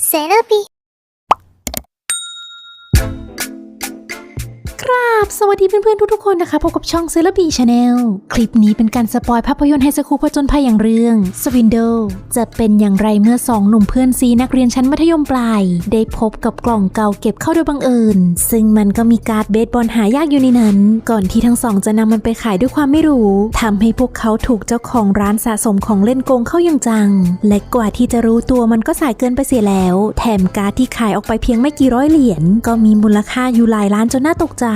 Therapy. ครับสวัสดีเพื่อนๆทุกๆคนนะคะพบกับช่องเซเลบีชาแนลคลิปนี้เป็นการสปอยภาพยนตร์ไฮสคูลผจญภัยอย่างเรื่องสวินโดจะเป็นอย่างไรเมื่อสองหนุ่มเพื่อนซีนักเรียนชั้นมัธยมปลาย ได้พบกับกล่องเก่าเก็บเข้าโดยบังเอิญ ซึ่งมันก็มีการ์ดเบสบอลหายากอยู่ในนั้น ก่อนที่ทั้งสองจะนำมันไปขายด้วยความไม่รู้ทำให้พวกเขาถูกเจ้าของร้านสะสมของเล่นโกงเข้าอย่างจัง และกว่าที่จะรู้ตัวมันก็สายเกินไปเสียแล้ว แถมการ์ดที่ขายออกไปเพียงไม่กี่ร้อยเหรียญก็มีมูลค่าอยู่หลายล้านจนน่าตกใจ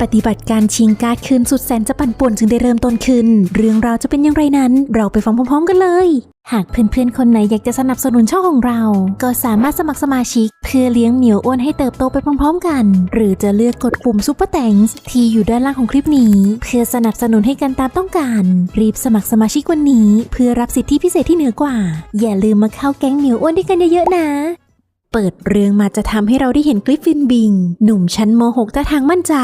ปฏิบัติการชิงการ์ดคืนสุดแสนจะปั่นป่วนจึงได้เริ่มต้นขึ้น เรื่องราวจะเป็นอย่างไรนั้น เราไปฟังพร้อมๆกันเลย หากเพื่อนๆ คนไหนอยากจะสนับสนุนช่องของเรา ก็สามารถสมัครสมาชิก เพื่อเลี้ยงเหมียวอ้วนให้เติบโตไปพร้อมๆกัน หรือจะเลือกกดปุ่มซุปเปอร์แตงที่อยู่ด้านล่างของคลิปนี้ เพื่อสนับสนุนให้กันตามต้องการ รีบสมัครสมาชิกวันนี้ เพื่อรับสิทธิพิเศษที่เหนือกว่า อย่าลืมมาเข้าแก๊งเหมียวอ้วนด้วยกันเยอะๆนะ เปิดเรื่องมาจะทำให้เราได้เห็นกริฟฟินบิง หนุ่มชั้นม .6 ท่าทางมั่นใจ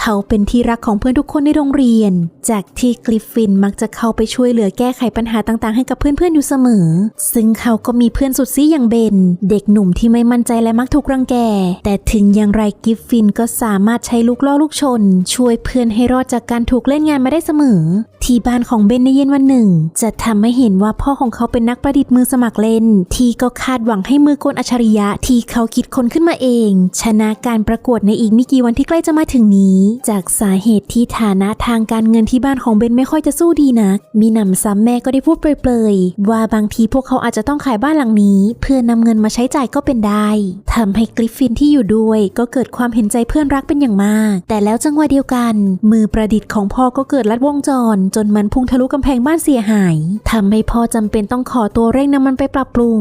เขาเป็นที่รักของเพื่อนทุกคนในโรงเรียน จากที่กริฟฟินมักจะเข้าไปช่วยเหลือแก้ไขปัญหาต่างๆ ให้กับเพื่อนๆอยู่เสมอ ซึ่งเขาก็มีเพื่อนสุดซีอย่างเบน เด็กหนุ่มที่ไม่มั่นใจและมักถูกรังแก แต่ถึงอย่างไรกริฟฟินก็สามารถใช้ลูกล่อลูกชน ช่วยเพื่อนให้รอดจากการถูกเล่นงานมาได้เสมอ ที่บ้านของเบนในเย็นวันหนึ่ง จะทำให้เห็นว่าพ่อของเขาเป็นนักประดิษฐ์มือสมัครเล่น ที่ก็คาดหวังให้มือกลอัจฉริยะที่เขาคิดคนขึ้นมาเอง ชนะการประกวดในอีกไม่กี่วันที่ใกล้จะมาถึงนี้ จากสาเหตุที่ฐานะทางการเงินที่บ้านของเบนไม่ค่อยจะสู้ดีนัก มีหนำซ้ำแม่ก็ได้พูดเปรยๆ ว่าบางทีพวกเขาอาจจะต้องขายบ้านหลังนี้ เพื่อนำเงินมาใช้จ่ายก็เป็นได้ ทำให้กริฟฟินที่อยู่ด้วย ก็เกิดความเห็นใจเพื่อนรักเป็นอย่างมาก แต่แล้วจังหวะเดียวกัน มือประดิษฐ์ของพ่อก็เกิดลัดวงจร จนมันพุ่งทะลุกำแพงบ้านเสียหายทำให้พ่อจำเป็นต้องขอตัวเร่งนำมันไปปรับปรุง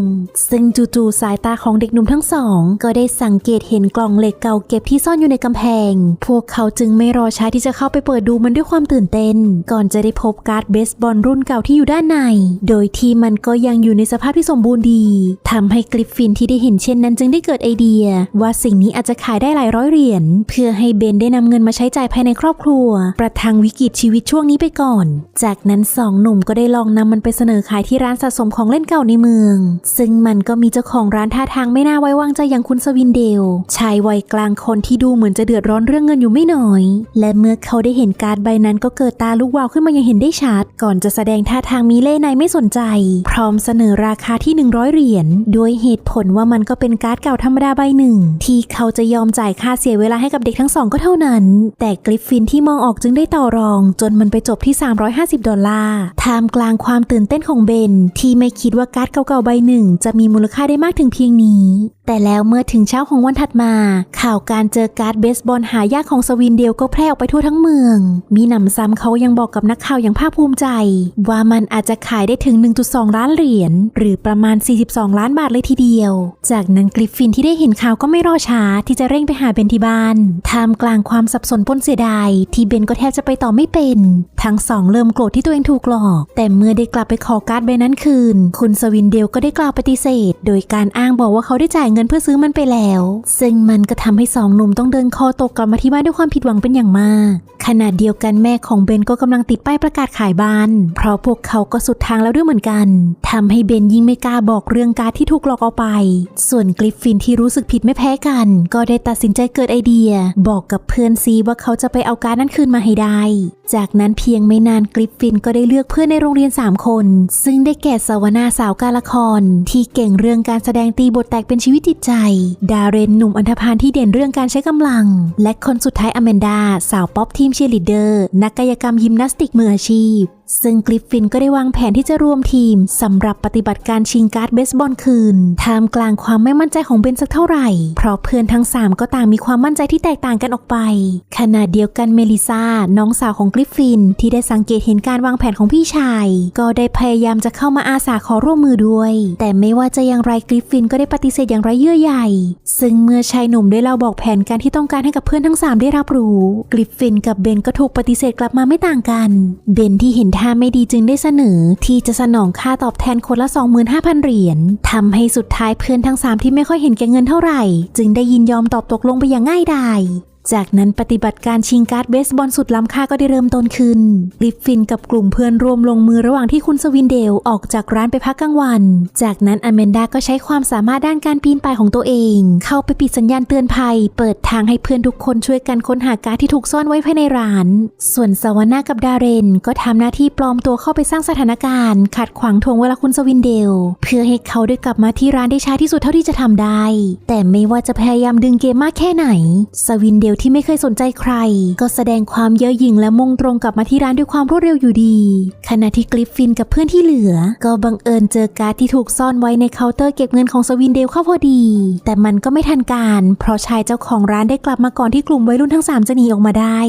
ซึ่งจู่ๆสายตาของเด็กหนุ่มทั้งสองก็ได้สังเกตเห็นกล่องเหล็กเก่าเก็บที่ซ่อนอยู่ในกำแพง พวกเขาจึงไม่รอช้าที่จะเข้าไปเปิดดูมันด้วยความตื่นเต้น ก่อนจะได้พบการ์ดเบสบอลรุ่นเก่าที่อยู่ด้านใน โดยที่มันก็ยังอยู่ในสภาพที่สมบูรณ์ดีทำให้กริฟฟินที่ได้เห็นเช่นนั้นจึงได้เกิดไอเดีย ว่าสิ่งนี้อาจจะขายได้หลายร้อยเหรียญเพื่อให้เบนได้นำเงินมาใช้จ่ายภายในครอบครัว ประทังวิกฤตชีวิตช่วงนี้ไปก่อน จากนั้นสองหนุ่มก็ได้ลองนำมันไปเสนอขายที่ร้านสะสมของเล่นเก่าในเมือง ซึ่งมันก็มีเจ้าของร้านท่าทางไม่น่าไว้วางใจอย่างคุณสวินเดล ชายวัยกลางคนที่ดูเหมือนจะเดือดร้อนเรื่องเงินอยู่ไม่น้อย และเมื่อเขาได้เห็นการ์ดใบนั้นก็เกิดตาลุกวาวขึ้นมาอย่างเห็นได้ชัด ก่อนจะแสดงท่าทางมีเล่ห์ในไม่สนใจ พร้อมเสนอราคาที่ 100 เหรียญด้วยเหตุผลว่ามันก็เป็นการ์ดเก่าธรรมดาใบหนึ่ง ที่เขาจะยอมจ่ายค่าเสียเวลาให้กับเด็กทั้งสองก็เท่านั้น แต่กริฟฟินที่มองออกจึงได้ต่อรอง จนมันไปจบที่ 350 ดอลลาร์ท่ามกลางความตื่นเต้นของเบน ที่ไม่คิดว่าการ์ดเก่าๆใบหนึ่ง จะมีมูลค่าได้มากถึงเพียงนี้ ini แต่แล้วเมื่อถึงเช้าของวันถัดมา ข่าวการเจอการ์ดเบสบอลหายากของสวินเดียวก็แพร่ออกไปทั่วทั้งเมือง มีหนำซ้ำเขายังบอกกับนักข่าวอย่างภาคภูมิใจ ว่ามันอาจจะขายได้ถึง 1.2 ล้านเหรียญหรือประมาณ 42 ล้านบาทเลยทีเดียว จากนั้นกริฟฟินที่ได้เห็นข่าวก็ไม่รอช้าที่จะเร่งไปหาเบนที่บ้านท่ามกลางความสับสนปนเสียดายที่เบนก็แทบจะไปต่อไม่เป็น ทั้งสองเริ่มโกรธที่ตัวเองถูกหลอก แต่เมื่อได้กลับไปขอการ์ดใบนั้นคืน คุณสวินเดลก็ได้กล่าวปฏิเสธ โดยการอ้างบอกว่าเขาได้จ่ายเงินเพื่อซื้อมันไปแล้ว ซึ่งมันก็ทำให้สองหนุ่มต้องเดินคอตกกลับมาที่บ้านด้วยความผิดหวังเป็นอย่างมาก ขณะเดียวกันแม่ของเบนก็กำลังติดป้ายประกาศขายบ้าน เพราะพวกเขาก็สุดทางแล้วด้วยเหมือนกันทำให้เบนยิ่งไม่กล้าบอกเรื่องการที่ถูกหลอกเอาไป ส่วนกริฟฟินที่รู้สึกผิดไม่แพ้กัน ก็ได้ตัดสินใจเกิดไอเดีย บอกกับเพื่อนซีว่าเขาจะไปเอาการนั้นคืนมาให้ได้จากนั้นเพียงไม่นานกริฟฟินก็ได้เลือกเพื่อนในโรงเรียน 3 คน ซึ่งได้แก่สาวนาสาวการละคร ที่เก่งเรื่องการแสดงตีบทแตกเป็นชีวิตจิตใจ ดาเรนหนุ่มอันธพาลที่เด่นเรื่องการใช้กำลัง และคนสุดท้ายอแมนดา สาวป๊อปทีมเชียร์ลีดเดอร์ นักกายกรรมยิมนาสติกมืออาชีพซึ่งกริฟฟินก็ได้วางแผนที่จะรวมทีมสำหรับปฏิบัติการชิงการ์ดเบสบอลคืนท่ามกลางความไม่มั่นใจของเบนสักเท่าไหร่ เพราะเพื่อนทั้ง 3 ก็ต่างมีความมั่นใจที่แตกต่างกันออกไป ขณะเดียวกันเมลิซาน้องสาวของกริฟฟิน ที่ได้สังเกตเห็นการวางแผนของพี่ชาย ก็ได้พยายามจะเข้ามาอาสาขอร่วมมือด้วย แต่ไม่ว่าจะอย่างไรกริฟฟินก็ได้ปฏิเสธอย่างไรเยื่อใยซึ่งเมื่อชายหนุ่มได้เล่าบอกแผนการที่ต้องการให้กับเพื่อนทั้ง 3 ได้รับรู้ กริฟฟินกับเบนก็ถูกปฏิเสธกลับมาไม่ต่างกัน เบนที่เห็นท่าไม่ดีจึงได้เสนอ ที่จะสนองค่าตอบแทนคนละ 25,000 เหรียญทำให้สุดท้ายเพื่อนทั้ง 3 ที่ไม่ค่อยเห็นแก่เงินเท่าไหร่ จึงได้ยินยอมตอบตกลงไปอย่างง่ายดาย จากนั้นปฏิบัติการชิงการ์ดเบสบอลสุดล้ำค่าก็ได้เริ่มต้นขึ้นลิฟฟินกับกลุ่มเพื่อนรวมลงมือระหว่างที่คุณสวินเดลออกจากร้านไปพักกลางวัน จากนั้นอแมนดาก็ใช้ความสามารถด้านการปีนป่ายของตัวเอง เข้าไปปิดสัญญาณเตือนภัย เปิดทางให้เพื่อนทุกคนช่วยกันค้นหาการ์ดที่ถูกซ่อนไว้ภายในร้าน ส่วนสวาน่ากับดาเรนก็ทำหน้าที่ปลอมตัวเข้าไปสร้างสถานการณ์ ขัดขวางทวงเวลาคุณสวินเดล เพื่อให้เขาได้กลับมาที่ร้านได้ช้าที่สุดเท่าที่จะทำได้ แต่ไม่ว่าจะพยายามดึงเกมมากแค่ไหน สวินเดลที่ไม่เคยสนใจใคร ก็แสดงความเย่อหยิ่งและมุ่งตรงกลับมาที่ร้านด้วยความรวดเร็วอยู่ดี ขณะที่กริฟฟินกับเพื่อนที่เหลือ ก็บังเอิญเจอการ์ดที่ถูกซ่อนไว้ในเคาน์เตอร์เก็บเงินของสวินเดลเข้าพอดี แต่มันก็ไม่ทันการ เพราะชายเจ้าของร้านได้กลับมาก่อนที่กลุ่มวัยรุ่นทั้งสามจะหนีออกมาได้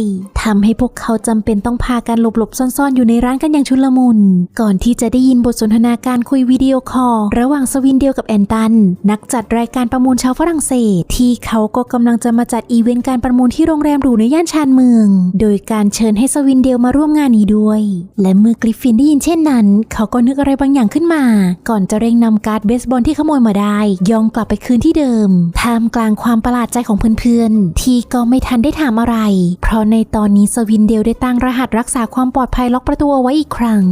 ทำให้พวกเขาจำเป็นต้องพากันหลบๆซ่อนๆ อยู่ในร้านกันอย่างชุลมุน ก่อนที่จะได้ยินบทสนทนาการคุยวิดีโอคอลระหว่างสวินเดลกับแอนตัน นักจัดรายการประมูลชาวฝรั่งเศส ที่เขาก็กำลังจะมาจัดอีเวนต์การประมูลที่โรงแรมหรูในย่านชานเมือง โดยการเชิญให้สวินเดลมาร่วมงานนี้ด้วย และเมื่อกริฟฟินได้ยินเช่นนั้น เขาก็นึกอะไรบางอย่างขึ้นมา ก่อนจะเร่งนำการ์ดเบสบอลที่ขโมยมาได้ ย่องกลับไปคืนที่เดิมท่ามกลางความประหลาดใจของเพื่อนๆ ที่ก็ไม่ทันได้ถามอะไร เพราะในตอนนี้สวินเดลได้ตั้งรหัสรักษาความปลอดภัยล็อกประตูเอาไว้อีกครั้ง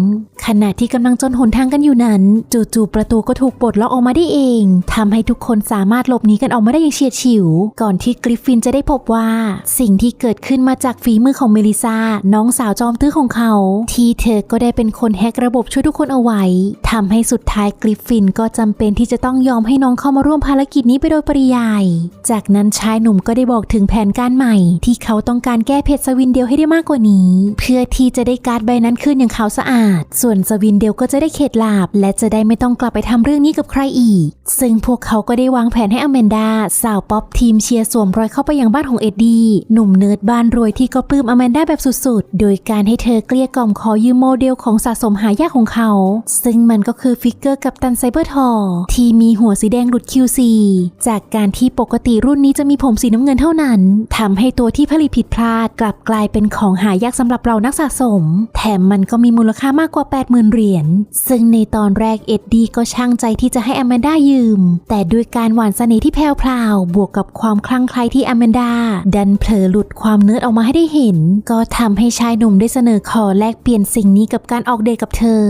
ขณะที่กำลังจนหนทางกันอยู่นั้น จู่ๆประตูก็ถูกปลดล็อกออกมาได้เองทำให้ทุกคนสามารถหลบหนีกันออกมาได้อย่างเฉียดฉิว ก่อนที่กริฟฟินจะได้พบว่าสิ่งที่เกิดขึ้นมาจากฝีมือของเมลิซาน้องสาวจอมตื้อของเขา ที่เธอก็ได้เป็นคนแฮกระบบช่วยทุกคนเอาไว้ทำให้สุดท้ายกริฟฟินก็จำเป็นที่จะต้องยอมให้น้องเข้ามาร่วมภารกิจนี้ไปโดยปริยาย จากนั้นชายหนุ่มก็ได้บอกถึงแผนการใหม่ ที่เขาต้องการแก้เพชรสวินเดลให้ได้มากกว่านี้ เพื่อที่จะได้การ์ดใบนั้นคืนอย่างขาวสะอาด ส่วนสวินเดลก็จะได้เข็ดหลาบ และจะได้ไม่ต้องกลับไปทำเรื่องนี้กับใครอีก ซึ่งพวกเขาก็ได้วางแผนให้อแมนดาสาวป๊อปทีมเชียร์สวมรอยเข้าไปยังบ้านของเอ็ดดี้หนุ่มเนิร์ดบ้านรวยที่ก็ปลื้มอแมนด้าแบบสุดๆ โดยการให้เธอเกลี้ยกล่อมขอยืมโมเดลของสะสมหายากของเขา ซึ่งมันก็คือฟิกเกอร์กับตันไซเบอร์ทอร์ที่มีหัวสีแดงหลุด QC จากการที่ปกติรุ่นนี้จะมีผมสีน้ำเงินเท่านั้นทำให้ตัวที่ผลิตผิดพลาดกลับกลายเป็นของหายากสำหรับเรานักสะสม แถมมันก็มีมูลค่ามากกว่า 80,000 เหรียญ ซึ่งในตอนแรกเอ็ดดี้ก็ช่างใจที่จะให้อแมนด้ายืม แต่ด้วยการหวานเสน่ห์ที่แพรวๆบวกกับความคลั่งไคล้ที่อแมนด้าดันเผลอหลุดความเนิร์ดออกมาให้ได้เห็น ก็ทำให้ชายหนุ่มได้เสนอขอแลกเปลี่ยนสิ่งนี้กับการออกเดทกับเธอ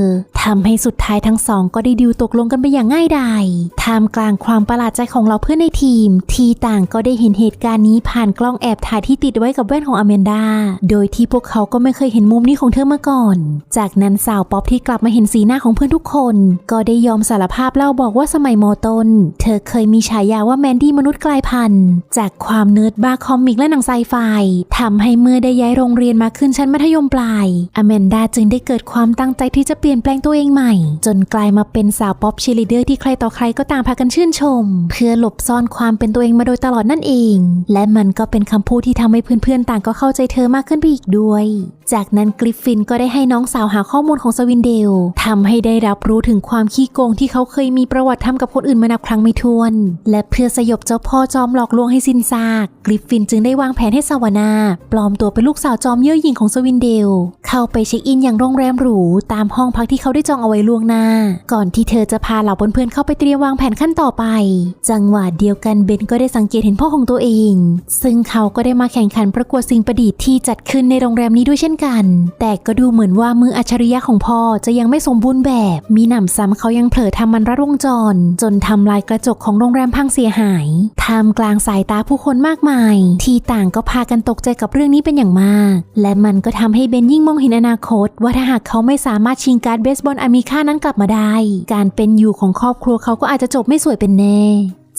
ทำให้สุดท้ายทั้งสองก็ได้ดิวตกลงกันไปอย่างง่ายดายท่ามกลางความประหลาดใจของเราเพื่อนในทีม ที่ต่างก็ได้เห็นเหตุการณ์นี้ผ่านกล้องแอบถ่ายที่ติดไว้กับแว่นของอแมนดา โดยที่พวกเขาก็ไม่เคยเห็นมุมนี้ของเธอมาก่อน จากนั้นสาวป๊อปที่กลับมาเห็นสีหน้าของเพื่อนทุกคน ก็ได้ยอมสารภาพเล่าบอกว่าสมัยมต้น เธอเคยมีฉายาว่าแมนดี้มนุษย์กลายพันธุ์ จากความเนิร์ดบ้าคอมกและหนังไซไฟทำให้เมื่อได้ย้ายโรงเรียนมาขึ้นชั้นมัธยมปลายอแมนดาจึงได้เกิดความตั้งใจที่จะเปลี่ยนแปลงตัวเองใหม่ จนกลายมาเป็นสาวป๊อปชีลีเดอร์ที่ใครต่อใครก็ต่างพากันชื่นชม เพื่อหลบซ่อนความเป็นตัวเองมาโดยตลอดนั่นเอง และมันก็เป็นคำพูดที่ทำให้เพื่อนๆต่างก็เข้าใจเธอมากขึ้นไปอีกด้วยจากนั้นกริฟฟินก็ได้ให้น้องสาวหาข้อมูลของสวินเดลทำให้ได้รับรู้ถึงความขี้โกงที่เขาเคยมีประวัติทำกับคนอื่นมานับครั้งไม่ถ้วน และเพื่อสยบเจ้าพ่อจอมหลอกลวงให้สิ้นซาก กริฟฟินจึงได้วางแผนให้สวานาปลอมตัวเป็นลูกสาวจอมเย่อหยิ่งของสวินเดล เข้าไปเช็คอินอย่างโรงแรมหรูตามห้องพักที่เขาได้จองเอาไว้ล่วงหน้า ก่อนที่เธอจะพาเหล่าเพื่อนๆเข้าไปเตรียมวางแผนขั้นต่อไป จังหวะเดียวกันเบนก็ได้สังเกตเห็นพ่อของตัวเอง ซึ่งเขาก็ได้มาแข่งขันประกวดสิ่งประดิษฐ์ที่จัดขึ้นในโรงแรมนี้ด้วยเช่นกัน แต่ก็ดูเหมือนว่ามืออัจฉริยะของพ่อจะยังไม่สมบูรณ์แบบ มีหนำซ้ำเขายังเผลอทำมันรัดวงจร จนทำลายกระจกของโรงแรมพังเสียหายท่ามกลางสายตาผู้คนมากมาย ที่ต่างก็พากันตกใจกับเรื่องนี้เป็นอย่างมาก และมันก็ทำให้เบนยิ่งมองเห็นอนาคต ว่าถ้าหากเขาไม่สามารถชิงการ์ดเบสบอลอามีค่านั้นกลับมาได้ การเป็นอยู่ของครอบครัวเขาก็อาจจะจบไม่สวยเป็นแน่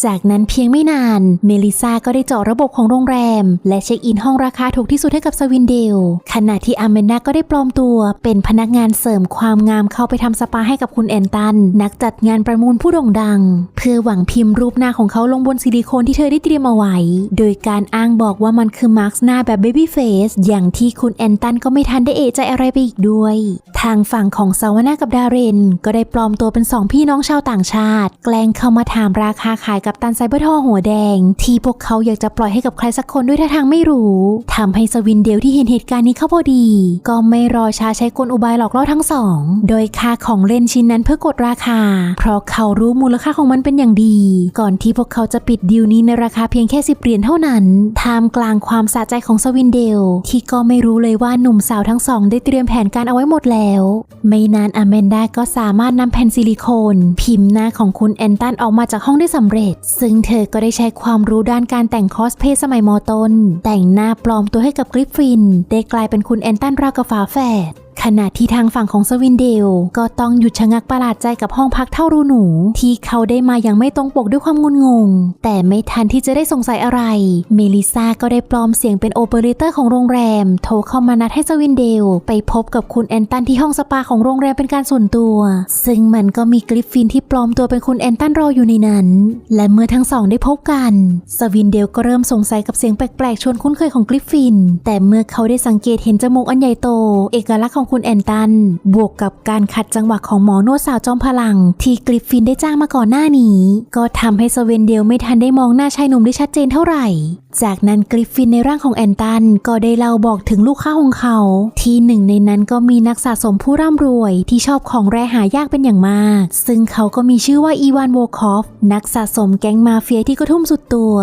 จากนั้นเพียงไม่นาน เมลิซาก็ได้เจาะระบบของโรงแรม และเช็คอินห้องราคาถูกที่สุดให้กับสวินเดล ขณะที่อาเมนดาก็ได้ปลอมตัว เป็นพนักงานเสริมความงามเข้าไปทำสปาให้กับคุณแอนตัน นักจัดงานประมูลผู้โด่งดัง เพื่อหวังพิมพ์รูปหน้าของเขาลงบนซิลิโคนที่เธอได้เตรียมเอาไว้ โดยการอ้างบอกว่ามันคือมาร์คหน้าแบบเบบี้เฟสอย่างที่คุณแอนตันก็ไม่ทันได้เอะใจอะไรไปอีกด้วย ทางฝั่งของซาวาน่ากับดาเรน ก็ได้ปลอมตัวเป็นสองพี่น้องชาวต่างชาติ แกล้งเข้ามาถามราคาขายกับตันไซเบอร์ทอหัวแดง ที่พวกเขาอยากจะปล่อยให้กับใครสักคนด้วยท่าทางไม่รู้ทำให้สวินเดลที่เห็นเหตุการณ์นี้เข้าพอดี ก็ไม่รอช้าใช้กลอุบายหลอกล่อทั้งสอง โดยค่าของเล่นชิ้นนั้นเพื่อกดราคา เพราะเขารู้มูลค่าของมันเป็นอย่างดี ก่อนที่พวกเขาจะปิดดีลนี้ในราคาเพียงแค่10เหรียญเท่านั้นท่ามกลางความสะใจของสวินเดล ที่ก็ไม่รู้เลยว่าหนุ่มสาวทั้งสอง ได้เตรียมแผนการเอาไว้หมดแล้ว ไม่นานอแมนดาก็สามารถนำแผ่นซิลิโคน พิมพ์หน้าของคุณแอนตันออกมาจากห้องได้สำเร็จซึ่งเธอก็ได้ใช้ความรู้ด้านการแต่งคอสเพลย์สมัยมอต้น แต่งหน้าปลอมตัวให้กับกริฟฟิน ได้กลายเป็นคุณแอนตันรากาฟาแฝด ขณะที่ทางฝั่งของสวินเดล ก็ต้องหยุดชะงักประหลาดใจกับห้องพักเท่ารูหนู ที่เขาได้มาอย่างไม่ตรงปกด้วยความงุนงง แต่ไม่ทันที่จะได้สงสัยอะไร เมลิซาก็ได้ปลอมเสียงเป็นโอเปอเรเตอร์ของโรงแรม โทรเข้ามานัดให้สวินเดล ไปพบกับคุณแอนตันที่ห้องสปาของโรงแรมเป็นการส่วนตัว ซึ่งมันก็มีกริฟฟินที่ปลอมตัวเป็นคุณแอนตันรออยู่ในนั้น และเมื่อทั้งสองได้พบกัน สวินเดลก็เริ่มสงสัยกับเสียงแปลกๆชวนคุ้นเคยของกริฟฟิน แต่เมื่อเขาได้สังเกตเห็นจมูกอันใหญ่โต เอกลักษณ์ของคุณุณแอนตัน บวกกับการขัดจังหวะของหมอนวดสาวจอมพลัง ที่กริฟฟินได้จ้างมาก่อนหน้านี้ ก็ทำให้สเวนเดลไม่ทันได้มองหน้าชายหนุ่มได้ชัดเจนเท่าไหร่ จากนั้นกริฟฟินในร่างของแอนตัน ก็ได้เล่าบอกถึงลูกค้าของเขา ที่หนึ่งในนั้นก็มีนักสะสมผู้ร่ำรวย ที่ชอบของแร่หายากเป็นอย่างมาก ซึ่งเขาก็มีชื่อว่าอีวานโวคอฟ นักสะสมแก๊งมาเฟียที่ก็ทุ่มสุดตัว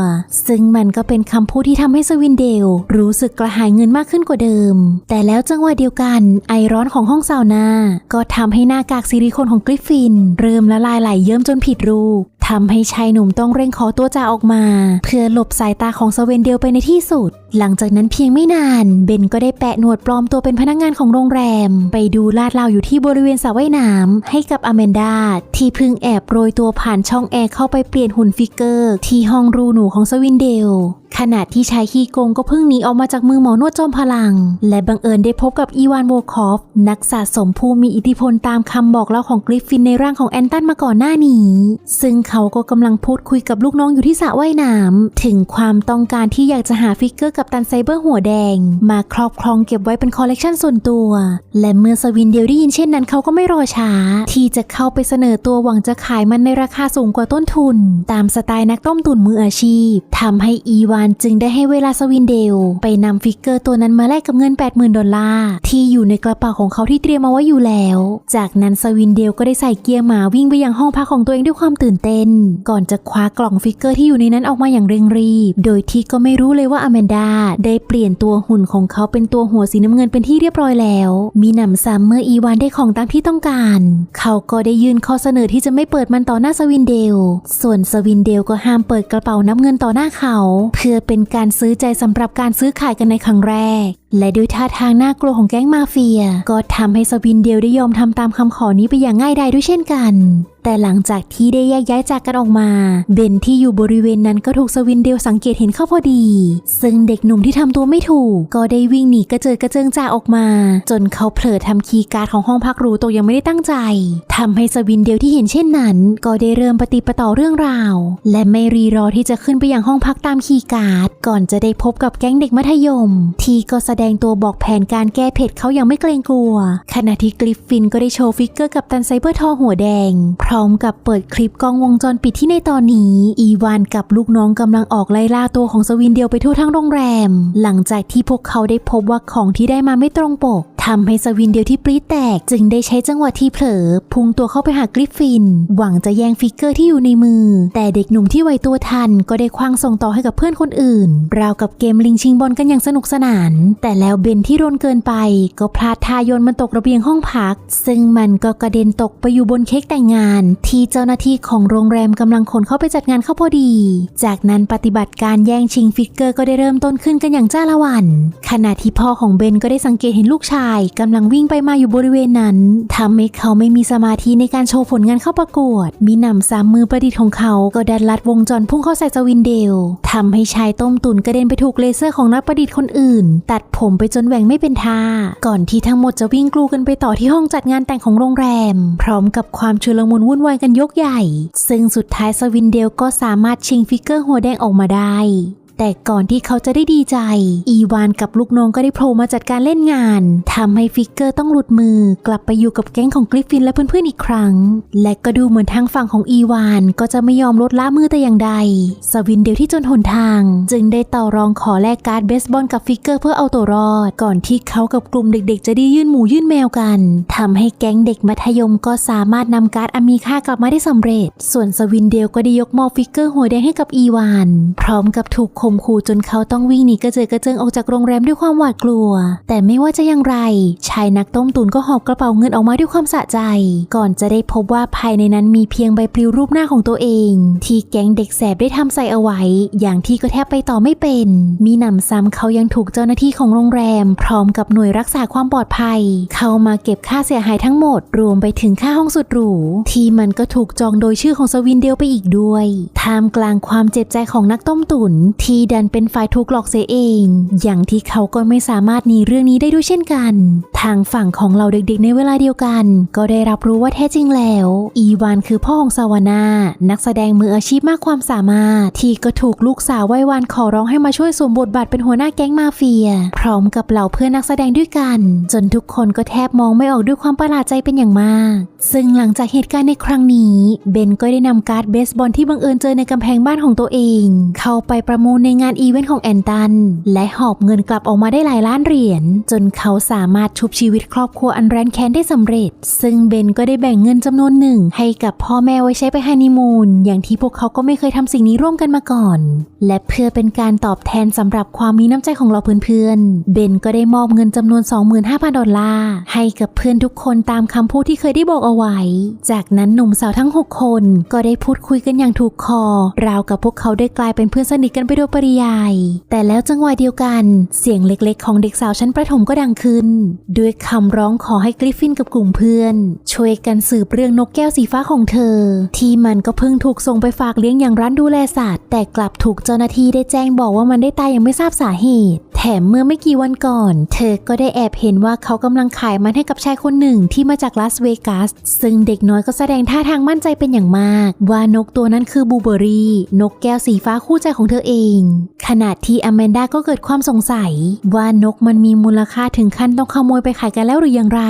ซึ่งมันก็เป็นคำพูดที่ทำให้สวินเดล รู้สึกกระหายเงินมากขึ้นกว่าเดิม แต่แล้วจังหวะเดียวกันไอร้อนของห้องซาวน่าก็ทำให้หน้ากากซิลิโคนของกริฟฟิน เริ่มละลายไหลเยิ้มจนผิดรูปทำให้ชายหนุ่มต้องเร่งขอตัวจาออกมา เพื่อหลบสายตาของสเวนเดลไปในที่สุด หลังจากนั้นเพียงไม่นาน เบนก็ได้แปะหนวดปลอมตัวเป็นพนักงานของโรงแรม ไปดูลาดราอยู่ที่บริเวณสระว่ายน้ำให้กับอแมนดาที่เพิ่งแอบโรยตัวผ่านช่องแอร์เข้าไปเปลี่ยนหุ่นฟิกเกอร์ ที่ห้องรูหนูของสวินเดล ขณะที่ชายขี้โกงก็เพิ่งหนีออกมาจากมือหมอนวดจอมพลัง และบังเอิญได้พบกับอีวานโวคอฟ นักสะสมผู้มีอิทธิพลตามคำบอกเล่าของกริฟฟินในร่างของแอนตันมาก่อนหน้านี้ ซึ่งเขาก็กำลังพูดคุยกับลูกน้องอยู่ที่สระว่ายน้ำถึงความต้องการที่อยากจะหาฟิกเกอร์กับตันไซเบอร์หัวแดง มาครอบครองเก็บไว้เป็นคอลเลกชันส่วนตัว และเมื่อสวินเดียวได้ยินเช่นนั้นเขาก็ไม่รอช้า ที่จะเข้าไปเสนอตัวหวังจะขายมันในราคาสูงกว่าต้นทุน ตามสไตล์นักต้มตุ๋นมืออาชีพทำให้อีวานจึงได้ให้เวลาสวินเดล ไปนำฟิกเกอร์ตัวนั้นมาแลกกับเงิน 80,000 ดอลลาร์ที่อยู่ในกระเป๋าของเขาที่เตรียมเอาไว้อยู่แล้ว จากนั้นสวินเดลก็ได้ใส่เกียร์หมาวิ่งไปยังห้องพักของตัวเองด้วยความตื่นเต้น ก่อนจะคว้ากล่องฟิกเกอร์ที่อยู่ในนั้นออกมาอย่างเร่งรีบ โดยที่ก็ไม่รู้เลยว่าอแมนดาได้เปลี่ยนตัวหุ่นของเขาเป็นตัวหัวสีน้ำเงินเป็นที่เรียบร้อยแล้ว มีหนำซ้ำเมื่ออีวานได้ของตามที่ต้องการ เขาก็ได้ยื่นข้อเสนอที่จะไม่เปิดมันต่อหน้าสวินเดล ส่วนสวินเดลก็ห้ามเปิดกระเป๋านับเงินต่อหน้าเขา เพื่อเป็นการซื้อใจสำหรับการซื้อขายกันในครั้งแรก และด้วยท่าทางน่ากลัวของแก๊งมาเฟีย ก็ทำให้สวินเดลได้ยอมทำตามคำขอนี้ไปอย่างง่ายดายด้วยเช่นกัน แต่หลังจากที่ได้แยกย้ายจากกันออกมา เบนที่อยู่บริเวณนั้นก็ถูกสวินเดลสังเกตเห็นเข้าพอดี ซึ่งเด็กหนุ่มที่ทำตัวไม่ถูก ก็ได้วิ่งหนีกระเจิดกระเจิงจากออกมา จนเขาเผลอทำคีย์การ์ดของห้องพักรูตกยังไม่ได้ตั้งใจทำให้สวินเดลที่เห็นเช่นนั้น ก็ได้เริ่มปฏิปต่อเรื่องราว และไม่รีรอที่จะขึ้นไปยังห้องพักตามคีย์การ์ด ก่อนจะได้พบกับแก๊งเด็กมัธยม ที่ก็แสดงตัวบอกแผนการแก้เผ็ดเขาอย่างไม่เกรงกลัว ขณะที่กริฟฟินก็ได้โชว์ฟิกเกอร์กับตันไซเบอร์ทอหัวแดงพร้อมกับเปิดคลิปกล้องวงจรปิดที่ในตอนนี้ อีวานกับลูกน้องกำลังออกไล่ล่าตัวของสวินเดียวไปทั่วทั้งโรงแรม หลังจากที่พวกเขาได้พบว่าของที่ได้มาไม่ตรงปกทำให้สวินเดียวที่ปรี๊แตก จึงได้ใช้จังหวะที่เผลอ พุ่งตัวเข้าไปหากริฟฟิน หวังจะแย่งฟิกเกอร์ที่อยู่ในมือ แต่เด็กหนุ่มที่ไวตัวทันก็ได้คว้างส่งต่อให้กับเพื่อนคนอื่น ราวกับเกมลิงชิงบอลกันอย่างสนุกสนาน แต่แล้วเบนที่โดนเกินไป ก็พลาดทายนมันตกระเบียงห้องพัก ซึ่งมันก็กระเด็นตกไปอยู่บนเค้กแต่งงานที่เจ้าหน้าที่ของโรงแรมกำลังขนเข้าไปจัดงานเข้าพอดี จากนั้นปฏิบัติการแย่งชิงฟิกเกอร์ก็ได้เริ่มต้นขึ้นกันอย่างจ้าละวัน ขณะที่พ่อของเบนก็ได้สังเกตเห็นลูกชายกำลังวิ่งไปมาอยู่บริเวณนั้นทำให้เขาไม่มีสมาธิในการโชว์ผลงานเข้าประกวด มีหนำซ้ำมือประดิษฐ์ของเขาก็ดันลัดวงจรพุ่งเข้าใส่สวินเดลทำให้ชายต้มตุ๋นกระเด็นไปถูกเลเซอร์ของนักประดิษฐ์คนอื่น ตัดผมไปจนแหว่งไม่เป็นท่า ก่อนที่ทั้งหมดจะวิ่งกลูกันไปต่อที่ห้องจัดงานแต่งของโรงแรม พร้อมกับความชุลมุนวุ่นวายกันยกใหญ่ ซึ่งสุดท้ายสวินเดลก็สามารถชิงฟิกเกอร์หัวแดงออกมาได้ แต่ก่อนที่เขาจะได้ดีใจ อีวานกับลูกน้องก็ได้โผล่มาจัดการเล่นงานทำให้ฟิกเกอร์ต้องหลุดมือ กลับไปอยู่กับแก๊งของกริฟฟินและเพื่อนๆอีกครั้ง และก็ดูเหมือนทางฝั่งของอีวานก็จะไม่ยอมลดละมือแต่อย่างใด สวินเดลที่จนหนทาง จึงได้ต่อรองขอแลกการ์ดเบสบอลกับฟิกเกอร์เพื่อเอาตัวรอด ก่อนที่เขากับกลุ่มเด็กๆ จะได้ยื่นหมูยื่นแมวกันทำให้แก๊งเด็กมัธยมก็สามารถนำการ์ดอมีค่ากลับมาได้สำเร็จ ส่วนสวินเดลก็ได้ยกมอบฟิกเกอร์หัวแดงให้กับอีวาน พร้อมกับถูกข่มขู่จนเขาต้องวิ่งหนีกระเจิดกระเจิงออกจากโรงแรมด้วยความหวาดกลัว แต่ไม่ว่าจะอย่างไร ชายนักต้มตุนก็หอบกระเป๋าเงินออกมาด้วยความสะใจ ก่อนจะได้พบว่าภายในนั้นมีเพียงใบปลิวรูปหน้าของตัวเอง ที่แก๊งเด็กแสบได้ทำใส่เอาไว้ อย่างที่ก็แทบไปต่อไม่เป็น มีหนำซ้ำเขายังถูกเจ้าหน้าที่ของโรงแรม พร้อมกับหน่วยรักษาความปลอดภัย เข้ามาเก็บค่าเสียหายทั้งหมด รวมไปถึงค่าห้องสุดหรูที่มันก็ถูกจองโดยชื่อของสวินเดลไปอีกด้วย ท่ามกลางความเจ็บใจของนักต้มตุนที่ดันเป็นฝ่ายถูกหลอกเสียเอง อย่างที่เขาก็ไม่สามารถหนีเรื่องนี้ได้ด้วยเช่นกัน ทางฝั่งของเราเด็กๆในเวลาเดียวกัน ก็ได้รับรู้ว่าแท้จริงแล้ว อีวานคือพ่อของสวานา นักแสดงมืออาชีพมากความสามารถ ที่ก็ถูกลูกสาวไหว้วานขอร้องให้มาช่วยสวมบทบาทเป็นหัวหน้าแก๊งมาเฟีย พร้อมกับเหล่าเพื่อนนักแสดงด้วยกัน จนทุกคนก็แทบมองไม่ออกด้วยความประหลาดใจเป็นอย่างมาก ซึ่งหลังจากเหตุการณ์ในครั้งนี้ เบนก็ได้นำการ์ดเบสบอลที่บังเอิญเจอในกำแพงบ้านของตัวเอง เข้าไปประมูลในงานอีเวนต์ของแอนตัน และหอบเงินกลับออกมาได้หลายล้านเหรียญ จนเขาสามารถชุบชีวิตครอบครัวอันแรนแค้นได้สำเร็จ ซึ่งเบนก็ได้แบ่งเงินจำนวนหนึ่ง ให้กับพ่อแม่ไว้ใช้ไปฮันนีมูนอย่างที่พวกเขาก็ไม่เคยทำสิ่งนี้ร่วมกันมาก่อน และเพื่อเป็นการตอบแทนสำหรับความมีน้ำใจของเราเพื่อนๆเบนก็ได้มอบเงินจำนวน 25,000 ดอลลาร์ให้กับเพื่อนทุกคนตามคำพูดที่เคยได้บอกเอาไว้ จากนั้นหนุ่มสาวทั้ง 6 คนก็ได้พูดคุยกันอย่างถูกคอ ราวกับพวกเขาได้กลายเป็นเพื่อนสนิทกันไปโดยปริยาย แต่แล้วจังหวะเดียวกัน เสียงเล็กๆ ของเด็กสาวชั้นประถมก็ดังขึ้น ด้วยคำร้องขอให้กริฟฟินกับกลุ่มเพื่อน ช่วยกันสืบเรื่องนกแก้วสีฟ้าของเธอ ที่มันก็เพิ่งถูกส่งไปฝากเลี้ยงอย่างร้านดูแลสัตว์แต่กลับถูกเจ้าหน้าที่ได้แจ้งบอกว่ามันได้ตายอย่างไม่ทราบสาเหตุ แถมเมื่อไม่กี่วันก่อน เธอก็ได้แอบเห็นว่าเขากำลังขายมันให้กับชายคนหนึ่งที่มาจากลาสเวกัสซึ่งเด็กน้อยก็แสดงท่าทางมั่นใจเป็นอย่างมาก ว่านกตัวนั้นคือบูเบอรี่ นกแก้วสีฟ้าคู่ใจของเธอเองขณะที่อแมนดาก็เกิดความสงสัย ว่านกมันมีมูลค่าถึงขั้นต้องขโมยไปขายกันแล้วหรืออย่างไร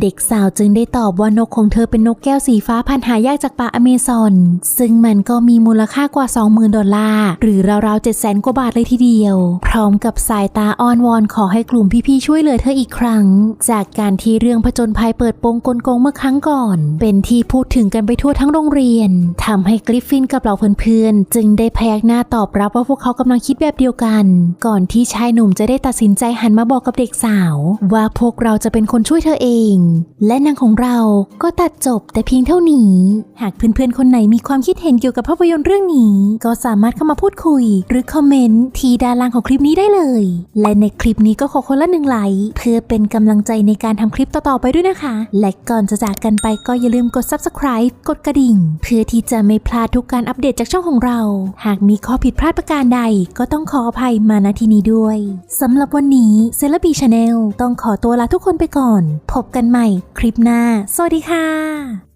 เด็กสาวจึงได้ตอบว่านกของเธอเป็นนกแก้วสีฟ้าพันหายากจากป่าอเมซอน ซึ่งมันก็มีมูลค่ากว่า 20,000 ดอลลาร์ หรือราวๆ700,000กว่าบาทเลยทีเดียว พร้อมกับสายตาอ้อนวอนขอให้กลุ่มพี่ๆช่วยเหลือเธออีกครั้ง จากการที่เรื่องผจญภัยเปิดโปงกลโกงเมื่อครั้งก่อน เป็นที่พูดถึงกันไปทั่วทั้งโรงเรียนทำให้กริฟฟินกับเหล่าเพื่อนๆจึงได้พยักหน้าตอบรับว่าพวกเขากำลังคิดแบบเดียวกัน ก่อนที่ชายหนุ่มจะได้ตัดสินใจหันมาบอกกับเด็กสาว ว่าพวกเราจะเป็นคนช่วยเธอเอง และนางของเราก็ตัดจบแต่เพียงเท่านี้ หากเพื่อนๆคนไหนมีความคิดเห็นเกี่ยวกับภาพยนตร์เรื่องนี้ ก็สามารถเข้ามาพูดคุย หรือคอมเมนต์ที่ด้านล่างของคลิปนี้ได้เลย และในคลิปนี้ก็ขอคนละหนึ่งไลค์เพื่อเป็นกำลังใจในการทำคลิปต่อๆไปด้วยนะคะ และก่อนจะจากกันไปก็อย่าลืมกด subscribe กดกระดิ่ง เพื่อที่จะไม่พลาดทุกการอัปเดตจากช่องของเรา หากมีข้อผิดพลาดประการใดก็ต้องขออภัยมาณที่นี้ด้วยสำหรับวันนี้เซเลบีชาแนลต้องขอตัวลาทุกคนไปก่อน พบกันใหม่คลิปหน้า สวัสดีค่ะ